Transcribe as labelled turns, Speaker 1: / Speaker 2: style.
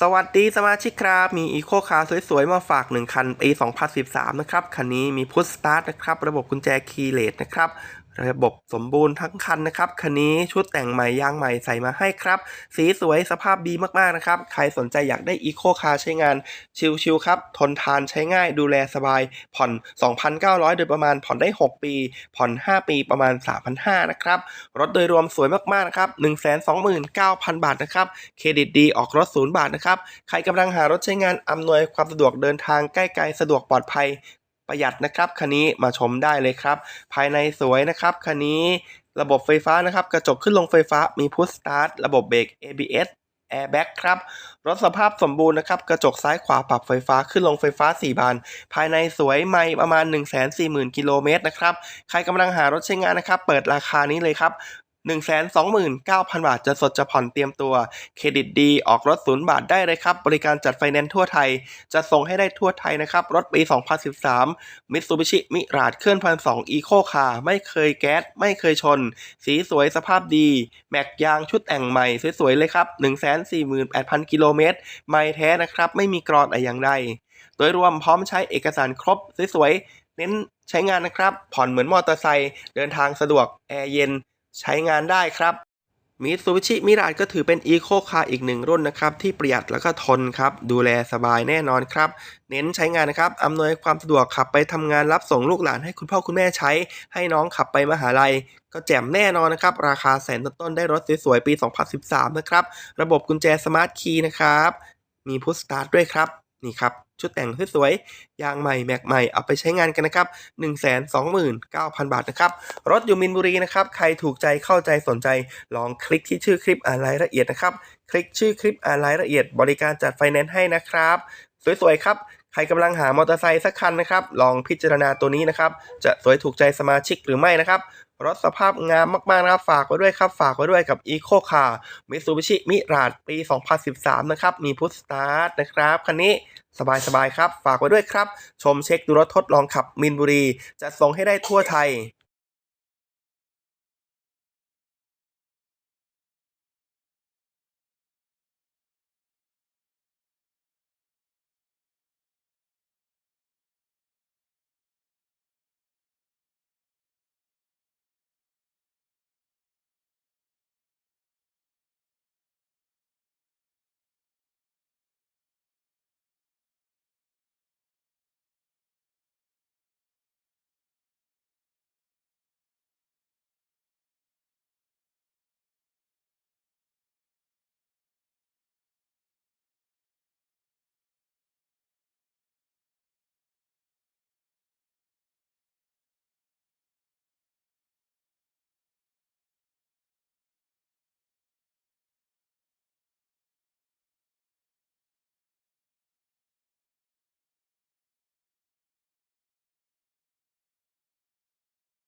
Speaker 1: สวัสดีสมาชิกครับ มีอีโคคาร์สวยๆ มาฝาก 1 คันปี 2013 นะครับ คันนี้มีพุทสตาร์ทนะครับ ระบบกุญแจคีย์เลสนะครับ ระบบสมบูรณ์ทั้งคันนะครับ คันนี้ชุดแต่งใหม่ยางใหม่ใส่มาให้ครับ สีสวยสภาพดีมากๆนะครับ ใครสนใจอยากได้อีโคคาร์ใช้งาน ชิลๆครับ ทนทานใช้ง่ายดูแลสบาย ผ่อน 2,900 โดยประมาณผ่อนได้ 6 ปี ผ่อน 5 ปีประมาณ 3,500 นะครับ รถโดยรวมสวยมากๆนะครับ 129,000 บาทนะครับ เครดิตดีออกรถศูนย์บาทนะครับ ใครกำลังหารถใช้งานอำนวยความสะดวกเดินทางใกล้ๆสะดวกปลอดภัย ประหยัดนะครับคันนี้มาชมได้เลยครับ ภายในสวยนะครับคันนี้ระบบไฟฟ้านะครับ กระจกขึ้นลงไฟฟ้ามีพุชสตาร์ทระบบเบรก ABS Airbag ครับ รถสภาพสมบูรณ์นะครับ กระจกซ้ายขวาปรับไฟฟ้าขึ้นลงไฟฟ้า 4 บาน ภายในสวยไม่ประมาณ 140,000 กิโลเมตรนะครับ ใครกำลังหารถใช้งานนะครับ เปิดราคานี้เลยครับ 129,000 บาทจะสดจะผ่อนเตรียมตัว เครดิตดี ออกรถศูนย์บาทได้เลยครับ บริการจัดไฟแนนซ์ทั่วไทย จะส่งให้ได้ทั่วไทยนะครับ รถปี 2013 Mitsubishi Mirage เคลื่อนพันสอง Eco Car ไม่เคยแก๊ส ไม่เคยชน สีสวยสภาพดี แม็กยางชุดแต่งใหม่ สวยๆ เลยครับ 148,000 กิโลเมตร ไม่แท้นะครับ ไม่มีกรอนอะไรอย่างใด โดยรวมพร้อมใช้เอกสารครบ สวยๆ เน้นใช้งานนะครับ ผ่อนเหมือนมอเตอร์ไซค์ เดินทางสะดวก แอร์เย็น ใช้งานได้ครับมิตซูบิชิมิรา e ก็ถือเป็นอีโคคาร์อีกหนึ่งรุ่นนะครับ ที่ประหยัดแล้วก็ทนครับ ดูแลสบายแน่นอนครับ เน้นใช้งานนะครับอำนวยความสะดวกขับไปทำงานรับส่งลูกหลานให้คุณพ่อคุณแม่ใช้ ให้น้องขับไปมหาลัย ก็แจ่มแน่นอนนะครับ ราคาแสนต้นๆได้รถสวยๆปี 2013 นะครับ ระบบกุญแจสมาร์ทคีย์นะครับ มีพุชสตาร์ทด้วยครับ นี่ครับ ชุดแต่งสวยๆยางใหม่แม็กใหม่เอาไปใช้งานกันนะครับ 129,000 บาทนะครับ รถอยู่มินบุรีนะครับ ใครถูกใจเข้าใจสนใจ ลองคลิกที่ชื่อคลิปอ่านรายละเอียดนะครับ คลิกชื่อคลิปอ่านรายละเอียด บริการจัดไฟแนนซ์ให้นะครับ สวยๆครับ ใครกำลังหามอเตอร์ไซค์สักคันนะครับ ลองพิจารณาตัวนี้นะครับ จะสวยถูกใจสมาชิกหรือไม่นะครับ รถสภาพงามมากๆนะครับฝากไว้ด้วยครับ ฝากไว้ด้วยกับ Eco Car Mitsubishi Mirage ปี 2013 นะครับ มีพุทสตาร์ทนะครับคันนี้สบายๆครับ ฝากไว้ด้วยครับ ชมเช็คดูรถทดลองขับมินบุรี จะส่งให้ได้ทั่วไทย